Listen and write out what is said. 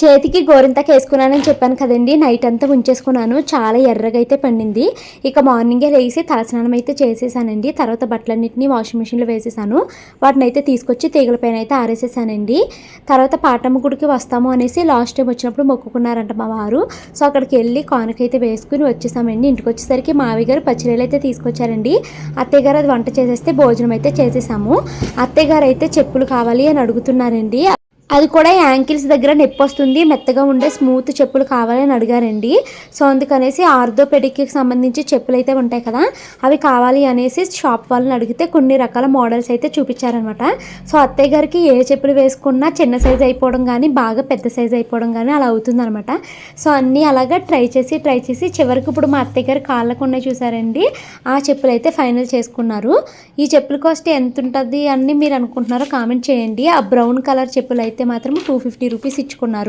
చేతికి గోరింతకి వేసుకున్నానని చెప్పాను కదండి. నైట్ అంతా ఉంచేసుకున్నాను చాలా ఎర్రగా అయితే పండింది. ఇక మార్నింగే లేచి తలస్నానం అయితే చేసేసానండి. తర్వాత బట్టలన్నింటినీ వాషింగ్ మిషన్లో వేసేసాను. వాటిని అయితే తీసుకొచ్చి తీగల పైన అయితే ఆరేసేసానండి. తర్వాత పాటమ్మ గుడికి వస్తాము అనేసి లాస్ట్ టైం వచ్చినప్పుడు మొక్కుకున్నారంట మా వారు. సో అక్కడికి వెళ్ళి కానుకైతే వేసుకుని వచ్చేసామండి. ఇంటికి వచ్చేసరికి మావి గారు పచ్చిరేలు అయితే తీసుకొచ్చారండి. అత్తయ్య గారు అది వంట చేసేస్తే భోజనం అయితే చేసేసాము. అత్తయ్య గారు అయితే చెప్పులు కావాలి అని అడుగుతున్నారండి. అది కూడా యాంకిల్స్ దగ్గర నొప్పి వస్తుంది మెత్తగా ఉండే స్మూత్ చెప్పులు కావాలని అడిగారండి. సో అందుకనేసి ఆర్థోపెడిక్కి సంబంధించి చెప్పులు అయితే ఉంటాయి కదా అవి కావాలి అనేసి షాప్ వాళ్ళని అడిగితే కొన్ని రకాల మోడల్స్ అయితే చూపించారనమాట. సో అత్తయ్య గారికి ఏ చెప్పులు వేసుకున్నా చిన్న సైజ్ అయిపోవడం కానీ బాగా పెద్ద సైజ్ అయిపోవడం కానీ అలా అవుతుందనమాట. సో అన్నీ అలాగా ట్రై చేసి ట్రై చేసి చివరికి ఇప్పుడు మా అత్తయ్య గారు కాళ్ళకు ఉన్నాయి చూసారండి ఆ చెప్పులు అయితే ఫైనల్ చేసుకున్నారు. ఈ చెప్పుల కాస్ట్ ఎంత ఉంటుంది అని మీరు అనుకుంటున్నారో కామెంట్ చేయండి. ఆ బ్రౌన్ కలర్ చెప్పులు అయితే అయితే మాత్రం టూ ఫిఫ్టీ రూపీస్ ఇచ్చుకున్నారు.